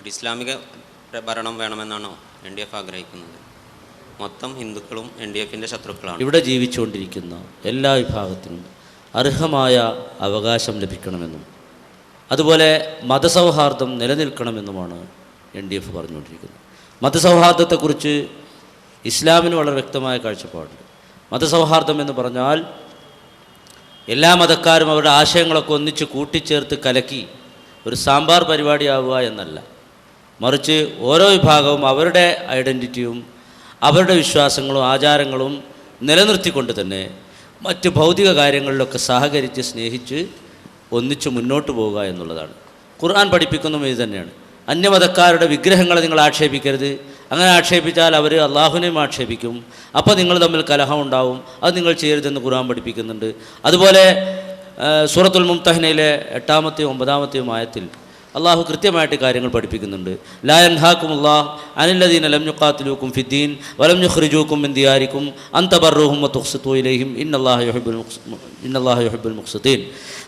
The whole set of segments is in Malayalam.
ഒരു ഇസ്ലാമിക ഭരണം വേണമെന്നാണോ എൻ ഡി എഫ് ആഗ്രഹിക്കുന്നത്? മൊത്തം ഹിന്ദുക്കളും എൻ ഡി എഫിന്റെ ശത്രുക്കളാണ്. ഇവിടെ ജീവിച്ചുകൊണ്ടിരിക്കുന്ന എല്ലാ വിഭാഗത്തിനും അർഹമായ അവകാശം ലഭിക്കണമെന്നും അതുപോലെ മതസൗഹാർദ്ദം നിലനിൽക്കണമെന്നുമാണ് എൻ ഡി എഫ് പറഞ്ഞുകൊണ്ടിരിക്കുന്നത്. മതസൗഹാർദ്ദത്തെക്കുറിച്ച് ഇസ്ലാമിന് വളരെ വ്യക്തമായ കാഴ്ചപ്പാടുണ്ട്. മതസൗഹാർദ്ദം എന്ന് പറഞ്ഞാൽ എല്ലാ മതക്കാരും അവരുടെ ആശയങ്ങളൊക്കെ ഒന്നിച്ച് കൂട്ടിച്ചേർത്ത് കലക്കി ഒരു സാമ്പാർ പരിപാടിയാവുക എന്നല്ല. മറിച്ച് ഓരോ വിഭാഗവും അവരുടെ ഐഡന്റിറ്റിയും അവരുടെ വിശ്വാസങ്ങളും ആചാരങ്ങളും നിലനിർത്തിക്കൊണ്ട് തന്നെ മറ്റ് ഭൗതിക കാര്യങ്ങളിലൊക്കെ സഹകരിച്ച് സ്നേഹിച്ച് ഒന്നിച്ച് മുന്നോട്ട് പോവുക എന്നുള്ളതാണ്. ഖുർആൻ പഠിപ്പിക്കുന്നതും ഇത് തന്നെയാണ്. അന്യമതക്കാരുടെ വിഗ്രഹങ്ങളെ നിങ്ങൾ ആക്ഷേപിക്കരുത്. അങ്ങനെ ആക്ഷേപിച്ചാൽ അവർ അള്ളാഹുവിനെയും ആക്ഷേപിക്കും. അപ്പോൾ നിങ്ങൾ തമ്മിൽ കലഹം ഉണ്ടാവും. അത് നിങ്ങൾ ചെയ്യരുതെന്ന് ഖുർആൻ പഠിപ്പിക്കുന്നുണ്ട്. അതുപോലെ സൂറത്തുൽ മുംതഹനയിലെ എട്ടാമത്തെയും ഒമ്പതാമത്തെയും ആയത്തിൽ അള്ളാഹു കൃത്യമായിട്ട് കാര്യങ്ങൾ പഠിപ്പിക്കുന്നുണ്ട്. ലായൻ അള്ളാഹ് അനില്ലദീൻ അലം യുക്കാത്തിലൂക്കും ഫിദ്ദീൻ വലം യുഖ്രിജൂക്കും എന്തിയാരിക്കും അന്തബറുഹും തുഖ്സത്തു ഇലൈഹിം ഇന്നല്ലാഹു യുഹിബ്ബുൽ മുഖ്സ് ഇന്നല്ലാഹു യുഹിബ്ബുൽ മുഖ്സത്തീൻ.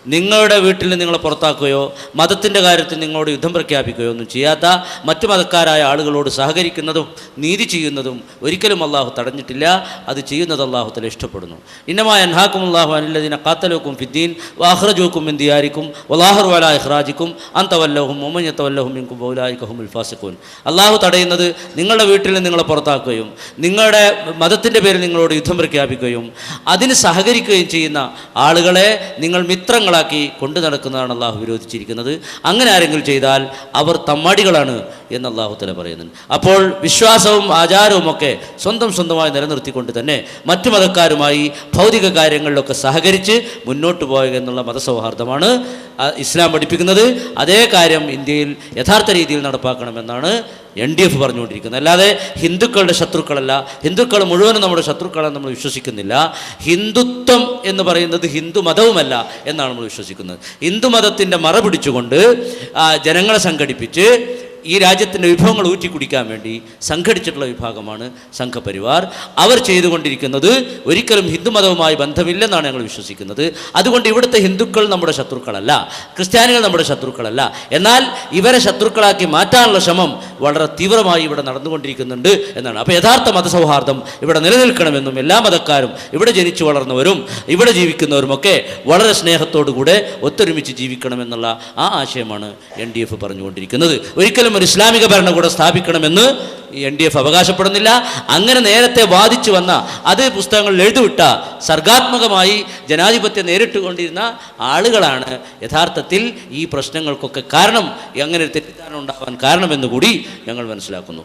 നിങ്ങളുടെ വീട്ടിൽ നിങ്ങളെ പുറത്താക്കുകയോ മതത്തിന്റെ കാര്യത്തിൽ നിങ്ങളോട് യുദ്ധം പ്രഖ്യാപിക്കുകയോ ഒന്നും ചെയ്യാത്ത മറ്റു മതക്കാരായ ആളുകളോട് സഹകരിക്കുന്നതും നീതി ചെയ്യുന്നതും ഒരിക്കലും അള്ളാഹു തടഞ്ഞിട്ടില്ല. അത് ചെയ്യുന്നത് അള്ളാഹു തല ഇഷ്ടപ്പെടുന്നു. ഇന്നമായ അൻഹാക്കും അള്ളാഹു അനില്ലദീന കാത്തലൂക്കും ഫിദ്ദീൻ വാഹ്റജൂക്കും എന്തിയാരിക്കും വലാഹർ വല ഇഹ്റാജിക്കും മിൻകും ബൗലായിക്കഹും ഉൽഫാസിഖൂൻ അള്ളാഹു തടയുന്നത് നിങ്ങളുടെ വീട്ടിൽ നിന്ന് നിങ്ങളെ പുറത്താക്കുകയും നിങ്ങളുടെ മതത്തിന്റെ പേരിൽ നിങ്ങളോട് യുദ്ധം പ്രഖ്യാപിക്കുകയും അതിന് സഹകരിക്കുകയും ചെയ്യുന്ന ആളുകളെ നിങ്ങൾ മിത്രങ്ങളാക്കി കൊണ്ടു നടക്കുന്നതാണ് അള്ളാഹു വിരോധിച്ചിരിക്കുന്നത്. അങ്ങനെ ആരെങ്കിലും ചെയ്താൽ അവർ തമ്മാടികളാണ് എന്ന് അള്ളാഹു തല പറയുന്നുണ്ട്. അപ്പോൾ വിശ്വാസവും ആചാരവും ഒക്കെ സ്വന്തം സ്വന്തമായി നിലനിർത്തിക്കൊണ്ട് തന്നെ മറ്റു മതക്കാരുമായി ഭൗതിക കാര്യങ്ങളിലൊക്കെ സഹകരിച്ച് മുന്നോട്ട് പോവുക എന്നുള്ള മതസൗഹാർദ്ദമാണ് ഇസ്ലാം പഠിപ്പിക്കുന്നത്. അതേ കാര്യം ഇന്ത്യയിൽ യഥാർത്ഥ രീതിയിൽ നടപ്പാക്കണമെന്നാണ് എൻ ഡി എഫ് പറഞ്ഞുകൊണ്ടിരിക്കുന്നത്. അല്ലാതെ ഹിന്ദുക്കളുടെ ശത്രുക്കളല്ല. ഹിന്ദുക്കൾ മുഴുവനും നമ്മുടെ ശത്രുക്കളെന്ന് നമ്മൾ വിശ്വസിക്കുന്നില്ല. ഹിന്ദുത്വം എന്ന് പറയുന്നത് ഹിന്ദു മതവുമല്ല എന്നാണ് നമ്മൾ വിശ്വസിക്കുന്നത്. ഹിന്ദു മതത്തിന്റെ മറ പിടിച്ചുകൊണ്ട് ജനങ്ങളെ സംഘടിപ്പിച്ച് ഈ രാജ്യത്തിന്റെ വിഭവങ്ങൾ ഊറ്റിക്കുടിക്കാൻ വേണ്ടി സംഘടിച്ചിട്ടുള്ള വിഭാഗമാണ് സംഘപരിവാർ. അവർ ചെയ്തുകൊണ്ടിരിക്കുന്നത് ഒരിക്കലും ഹിന്ദുമതവുമായി ബന്ധമില്ലെന്നാണ് ഞങ്ങൾ വിശ്വസിക്കുന്നത്. അതുകൊണ്ട് ഇവിടുത്തെ ഹിന്ദുക്കൾ നമ്മുടെ ശത്രുക്കളല്ല ക്രിസ്ത്യാനികൾ നമ്മുടെ ശത്രുക്കളല്ല. എന്നാൽ ഇവരെ ശത്രുക്കളാക്കി മാറ്റാനുള്ള ശ്രമം വളരെ തീവ്രമായി ഇവിടെ നടന്നുകൊണ്ടിരിക്കുന്നുണ്ട് എന്നാണ്. അപ്പോൾ യഥാർത്ഥ മതസൗഹാർദ്ദം ഇവിടെ നിലനിൽക്കണമെന്നും എല്ലാ മതക്കാരും ഇവിടെ ജനിച്ചു വളർന്നവരും ഇവിടെ ജീവിക്കുന്നവരുമൊക്കെ വളരെ സ്നേഹത്തോടുകൂടെ ഒത്തൊരുമിച്ച് ജീവിക്കണമെന്നുള്ള ആ ആശയമാണ് എൻ ഡി എഫ് പറഞ്ഞുകൊണ്ടിരിക്കുന്നത്. ഒരിക്കലും ഒരു ഇസ്ലാമിക ഭരണകൂടം സ്ഥാപിക്കണമെന്ന് എൻ ഡി എഫ് അവകാശപ്പെടുന്നില്ല. അങ്ങനെ നേരത്തെ വാദിച്ചു വന്ന അത് പുസ്തകങ്ങളിൽ എഴുതിവിട്ട സർഗാത്മകമായി ജനാധിപത്യം നേരിട്ടുകൊണ്ടിരുന്ന ആളുകളാണ് യഥാർത്ഥത്തിൽ ഈ പ്രശ്നങ്ങൾക്കൊക്കെ കാരണം എങ്ങനെ തെറ്റിദ്ധാരണ ഉണ്ടാവാൻ കാരണമെന്ന് കൂടി ഞങ്ങൾ മനസ്സിലാക്കുന്നു.